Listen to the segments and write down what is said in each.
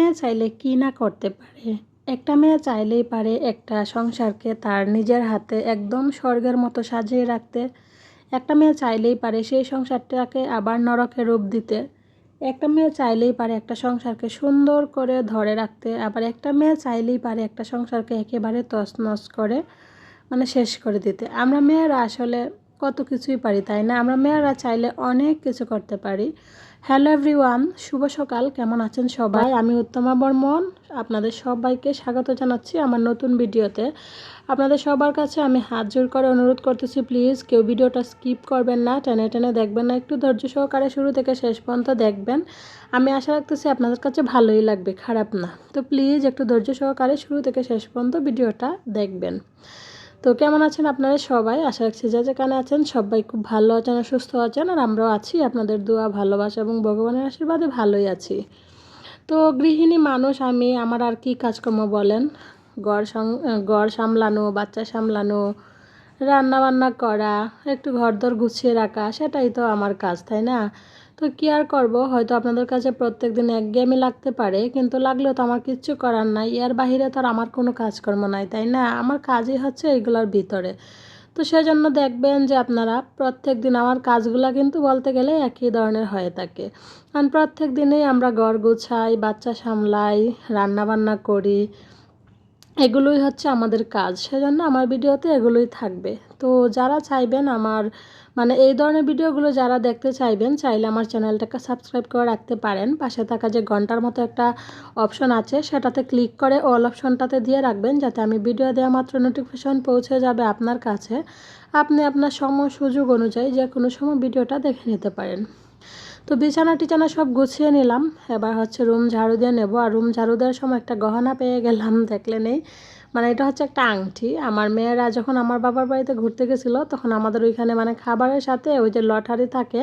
মেয়ে চাইলে কি না করতে পারে? একটা মেয়ে চাইলেই পারে একটা সংসারকে তার নিজের হাতে একদম স্বর্গের মতো সাজিয়ে রাখতে। একটা মেয়ে চাইলেই পারে সেই সংসারটাকে আবার নরকে রূপ দিতে। একটা মেয়ে চাইলেই পারে একটা সংসারকে সুন্দর করে ধরে রাখতে। আবার একটা মেয়ে চাইলেই পারে একটা সংসারকে একেবারে তছনছ করে মানে শেষ করে দিতে। আমরা মেয়েরা আসলে কত কিছুই পারি, তাই না? আমরা মেয়েরা চাইলে অনেক কিছু করতে পারি। হ্যালো এভরিওয়ান, শুভ সকাল। কেমন আছেন সবাই? আমি উত্তমা বর্মন। আপনাদের সবাইকে স্বাগত জানাচ্ছি আমার নতুন ভিডিওতে। আপনাদের সবার কাছে আমি হাত জোর করে অনুরোধ করতেছি, প্লিজ কেউ ভিডিওটা স্কিপ করবেন না, টেনে টেনে দেখবেন না, একটু ধৈর্য সহকারে শুরু থেকে শেষ পর্যন্ত দেখবেন। আমি আশা রাখতেছি আপনাদের কাছে ভালোই লাগবে, খারাপ না। তো প্লিজ একটু ধৈর্য সহকারে শুরু থেকে শেষ পর্যন্ত ভিডিওটা দেখবেন। তো কেমন আছেন আপনারা সবাই? আশা রাখছি যে যেখানে আছেন সবাই খুব ভালো আছেন আর সুস্থ আছেন আর আমরাও আছি। আপনাদের দোয়া, ভালোবাসা এবং ভগবানের আশীর্বাদে ভালোই আছি। তো গৃহিণী মানুষ, আমি, আমার আর কি কাজকর্ম বলেন? ঘর ঘর সামলানো, বাচ্চা সামলানো রান্না বান্না করা, একটু ঘরদর গুছিয়ে রাখা, সেটাই তো আমার কাজ, তাই না? তো কী আর করব? হয়তো আপনাদের কাছে প্রত্যেক দিন একঘেয়েমি লাগতে পারে, কিন্তু লাগলেও তো আমার কিচ্ছু করার নাই। এর বাহিরে তো আর আমার কোনো কাজকর্ম নাই, তাই না? আমার কাজই হচ্ছে এগুলোর ভিতরে। তো সেজন্য দেখবেন যে আপনারা প্রত্যেক দিন আমার কাজগুলো কিন্তু বলতে গেলে একই ধরনের হয়ে থাকে। কারণ প্রত্যেক দিনেই আমরা ঘর গুছাই, বাচ্চা সামলাই রান্না বান্না করি, এগুলোই হচ্ছে আমাদের কাজ। সেজন্য আমার ভিডিওতে এগুলোই থাকবে। তো যারা চাইবেন আমার মানে এই ধরনের ভিডিওগুলো যারা দেখতে চাইবেন, চাইলে আমার চ্যানেলটাকে সাবস্ক্রাইব করে রাখতে পারেন। পাশে থাকা যে ঘণ্টার মতো একটা অপশন আছে, সেটাতে ক্লিক করে অল অপশনটাতে দিয়ে রাখবেন, যাতে আমি ভিডিও দেওয়া মাত্র নোটিফিকেশন পৌঁছে যাবে আপনার কাছে। আপনি আপনার সময়, সুযোগ অনুযায়ী যে কোনো সময় ভিডিওটা দেখে নিতে পারেন। তো বিছানা টিছানা সব গুছিয়ে নিলাম। এবার হচ্ছে রুম ঝাড়ু দিয়ে নেব। আর রুম ঝাড়ু দেওয়ার সময় একটা গহনা পেয়ে গেলাম দেখলে নেই মানে এটা হচ্ছে একটা আংটি। আমার মেয়েরা যখন আমার বাবার বাড়িতে ঘুরতে গেছিল, তখন আমাদের ওইখানে মানে খাবারের সাথে ওই যে লটারি থাকে,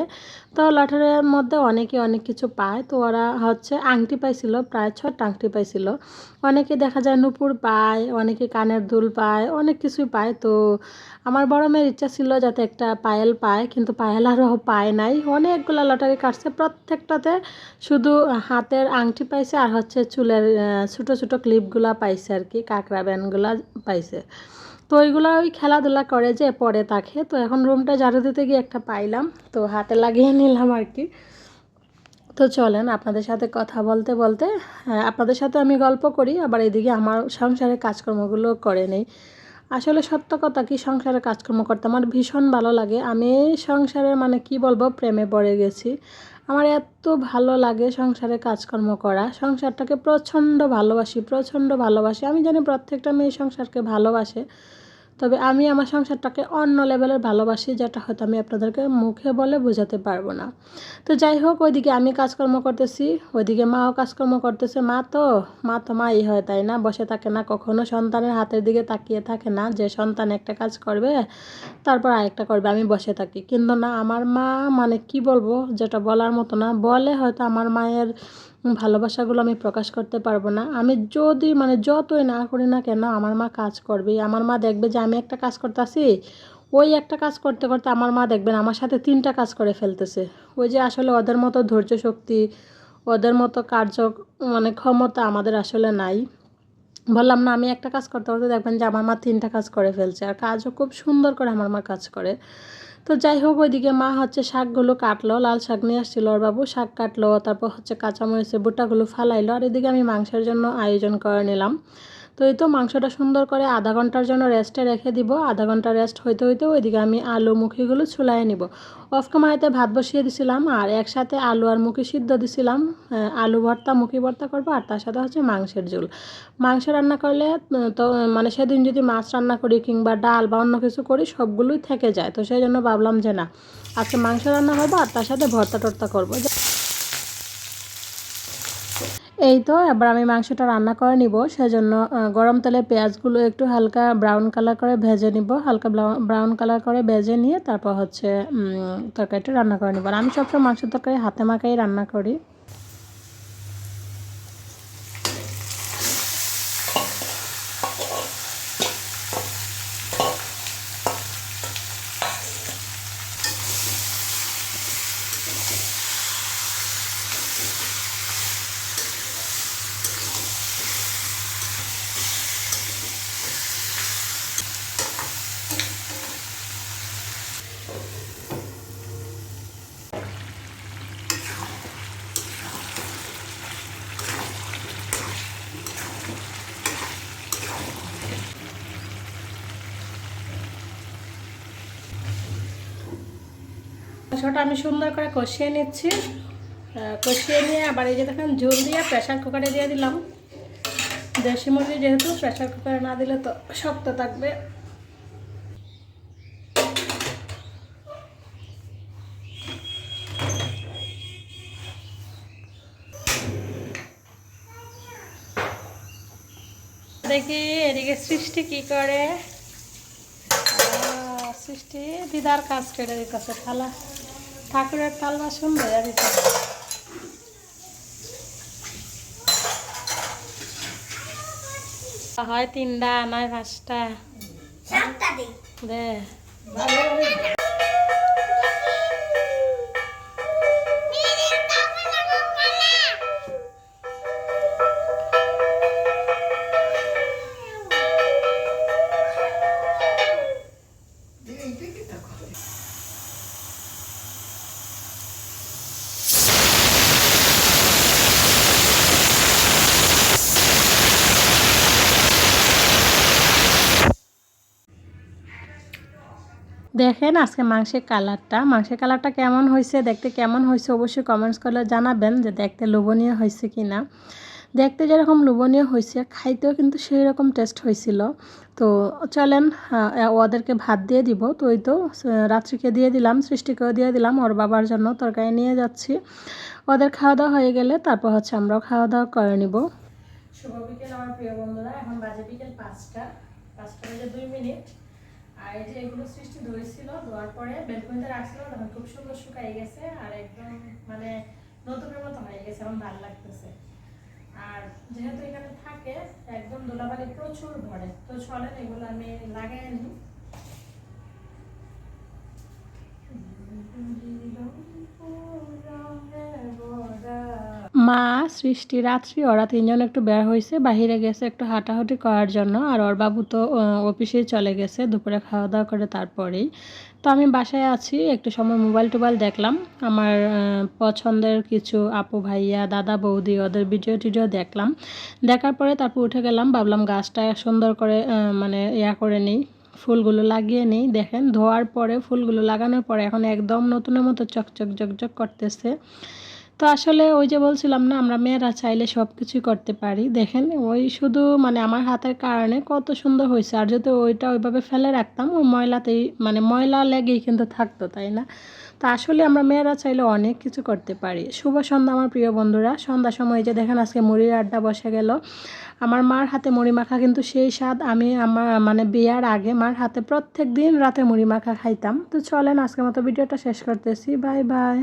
তো লটারির মধ্যে অনেকে অনেক কিছু পায়। তো ওরা হচ্ছে আংটি পাইছিল, প্রায় ছটা আংটি পাইছিল। অনেকে দেখা যায় নুপুর পায়, অনেকে কানের দুল পায়, অনেক কিছুই পায়। তো আমার বড় মেয়ের ইচ্ছা ছিল যাতে একটা পায়েল পায়, কিন্তু পায়েল আরও পায় নাই। অনেকগুলো লটারি কাটছে প্রত্যেকটাতে। শুধু হাতের আংটি পাইছে আর হচ্ছে চুলের ছোটো ছোটো ক্লিপগুলো পাইছে আর কি, কাঁকড়া ব্যানগুলো পাইছে। তো ওইগুলো ওই খেলাধুলা করে যে পরে তাকে। তো এখন রুমটা ঝাড়ু দিতে গিয়ে একটা পাইলাম, তো হাতে লাগিয়ে নিলাম আর কি। তো চলেন, আপনাদের সাথে কথা বলতে বলতে আপনাদের সাথে আমি গল্প করি, আবার এদিকে আমার সংসারের কাজকর্মগুলো করে নেই। আসলে সত্য কথা কি? সংসারে কাজকর্ম করতে আমার ভীষণ ভালো লাগে। আমি সংসারে মানে কি বলব? প্রেমে পড়ে গেছি। আমার এত ভালো লাগে সংসারে কাজকর্ম করা। সংসারটাকে প্রচণ্ড ভালোবাসি প্রচণ্ড ভালোবাসি। আমি জানি প্রত্যেকটা মেয়ে সংসারকে ভালোবাসে। তবে আমি আমার সংসারটাকে অন্য লেভেলের ভালোবাসি, যেটা হয়তো আমি আপনাদেরকে মুখে বলে বোঝাতে পারব না। তো যাই হোক, ওইদিকে আমি কাজকর্ম করতেছি, ওইদিকে মাও কাজকর্ম করতেছে। মা তো মা তো মাই হয়, তাই না? বসে থাকে না, কখনো সন্তানের হাতের দিকে তাকিয়ে থাকে না যে সন্তান একটা কাজ করবে, তারপর আরেকটা করবে, আমি বসে থাকি। কিন্তু না, আমার মা মানে কি বলব, যেটা বলার মতো না। বলে হয়তো আমার মায়ের ভালোবাসাগুলো আমি প্রকাশ করতে পারব না। আমি যদি মানে যতই না করি না কেন, আমার মা কাজ করবে। আমার মা দেখবে যে আমি একটা কাজ করতেছি, ওই একটা কাজ করতে করতে আমার মা দেখবেন আমার সাথে তিনটা কাজ করে ফেলতেছে। ওই যে আসলে ওদের মতো ধৈর্য শক্তি, ওদের মতো কার্য মানে ক্ষমতা আমাদের আসলে নাই। বললাম না, আমি একটা কাজ করতে করতে দেখবেন যে আমার মা তিনটা কাজ করে ফেলছে। আর কাজও খুব সুন্দর করে আমার মা কাজ করে। তো যাই হোক, ওইদিকে মা হচ্ছে শাকগুলো কাটলো, লাল শাক নিয়ে আসছিল ওর বাবু, শাক কাটলো, তারপর হচ্ছে কাঁচামরিচের বুটাগুলো ফালাইলো, আর এদিকে আমি মাংসের জন্য আয়োজন করে নিলাম। তো এই তো মাংসটা সুন্দর করে আধা ঘণ্টার জন্য রেস্টে রেখে দিব। আধা ঘণ্টা রেস্ট হইতে হইতে ওইদিকে আমি আলু মুখিগুলো ছুলাই নিব। অফ কামারিতে ভাত বসিয়ে দিছিলাম আর একসাথে আলু আর মুখি সিদ্ধ দিছিলাম। আলু ভর্তা, মুখি ভর্তা করব আর তার সাথে হচ্ছে মাংসের ঝোল। মাংস রান্না করলে তো মানে সেদিন যদি মাছ রান্না করি কিংবা ডাল বা অন্য কিছু করি সবগুলোই থেকে যায়। তো সেই জন্য ভাবলাম যে না, আজকে মাংস রান্না করব আর তার সাথে ভর্তা টর্তা করব। এই তো, এবার আমি মাংসটা রান্না করে নিব। সেজন্য গরম তেলে পেঁয়াজগুলো একটু হালকা ব্রাউন কালার করে ভেজে নিব। হালকা ব্রাউন কালার করে ভেজে নিয়ে তারপর হচ্ছে তরকারিটা রান্না করে নিব। আর আমি সবসময় মাংসের তরকারি হাতে মাখাই রান্না করি। মাংসটা আমি সুন্দর করে কষিয়ে নিচ্ছি। কষিয়ে নিয়ে আবার এই যে দেখেন ঝোল দিয়ে প্রেশার কুকারে দিয়ে দিলাম। দেশি মুরগি যেহেতু প্রেশার কুকারে না দিলে তো শক্ত থাকবে। দেখি এদিকে সৃষ্টি কি করে? সৃষ্টি দিদার কাজ করে দিতেছে থালা ঠাকুরের থাল বাসন ভেজা দিতে হয় তিনটা নয় পাঁচটা। দে। দেখেন আজকে মাংসের কালারটা। মাংসের কালারটা কেমন হয়েছে, দেখতে কেমন হয়েছে অবশ্যই কমেন্টস করলে জানাবেন যে দেখতে লোভনীয় হয়েছে কি না দেখতে যেরকম লোভনীয় হয়েছে, খাইতেও কিন্তু সেই রকম টেস্ট হয়েছিল। তো চলেন ওদেরকে ভাত দিয়ে দিব। তো ওই তো রাত্রিকে দিয়ে দিলাম, সৃষ্টিকেও দিয়ে দিলাম, ওর বাবার জন্য তরকারি নিয়ে যাচ্ছি। ওদের খাওয়া দাওয়া হয়ে গেলে তারপর হচ্ছে আমরাও খাওয়া দাওয়া করে নিব। শুভ বিকেল আমার প্রিয় বন্ধুরা, এখন বাজে বিকেল পাঁচটা। পাঁচটা বাজে দুই মিনিট। আর এই যে এগুলো সৃষ্টি ধরেছিল, ধোয়ার পরে বেলকুনিতে রাখছিল, তখন খুব সুন্দর শুকাই গেছে আর একদম মানে নতুনের মতো হয়ে গেছে, এখন ভালো লাগতেছে। আর যেহেতু এখানে থাকে, একদম দোলাবালি প্রচুর ভরে, তো চলেন এগুলো আমি লাগাই নিই। মা, সৃষ্টি, রাত্রি, ওরা তিনজন একটু বের হয়েছে বাহিরে গেছে একটু হাঁটাহাঁটি করার জন্য, আর ওর বাবু তো অফিসেই চলে গেছে, দুপুরে খাওয়া দাওয়া করে তারপরেই। তো আমি বাসায় আছি, একটু সময় মোবাইল টোবাইল দেখলাম, আমার পছন্দের কিছু আপু, ভাইয়া, দাদা, বৌদি, ওদের ভিডিও টিডিও দেখলাম। দেখার পরে তারপর উঠে গেলাম, ভাবলাম গাছটা সুন্দর করে মানে ইয়া করে নিই, ফুলগুলো লাগিয়ে নিই, দেখেন, ধোয়ার পরে, ফুলগুলো লাগানোর পরে এখন একদম নতুনের মতো চকচক চকচক করতেছে। তো আসলে ওই যে বলছিলাম না, আমরা মেয়েরা চাইলে সব কিছুই করতে পারি। দেখেন, ওই শুধু মানে আমার হাতের কারণে কত সুন্দর হয়েছে। আর যদি ওইটা ওইভাবে ফেলে রাখতাম, ওই ময়লাতেই মানে ময়লা লেগেই কিন্তু থাকতো, তাই না? তো আসলে আমরা মেয়েরা চাইলে অনেক কিছু করতে পারি। শুভ সন্ধ্যা, আমার প্রিয় বন্ধুরা। সন্ধ্যার সময় যে দেখেন, আজকে মুড়ির আড্ডা বসে গেল। আমার মার হাতে মুড়ি মাখা কিন্তু সেই স্বাদ। আমি আমার মানে বিয়ার আগে মার হাতে প্রত্যেক দিন রাতে মুড়ি মাখা খাইতাম। তো চলেন, আজকের মতো ভিডিওটা শেষ করতেছি। Bye bye.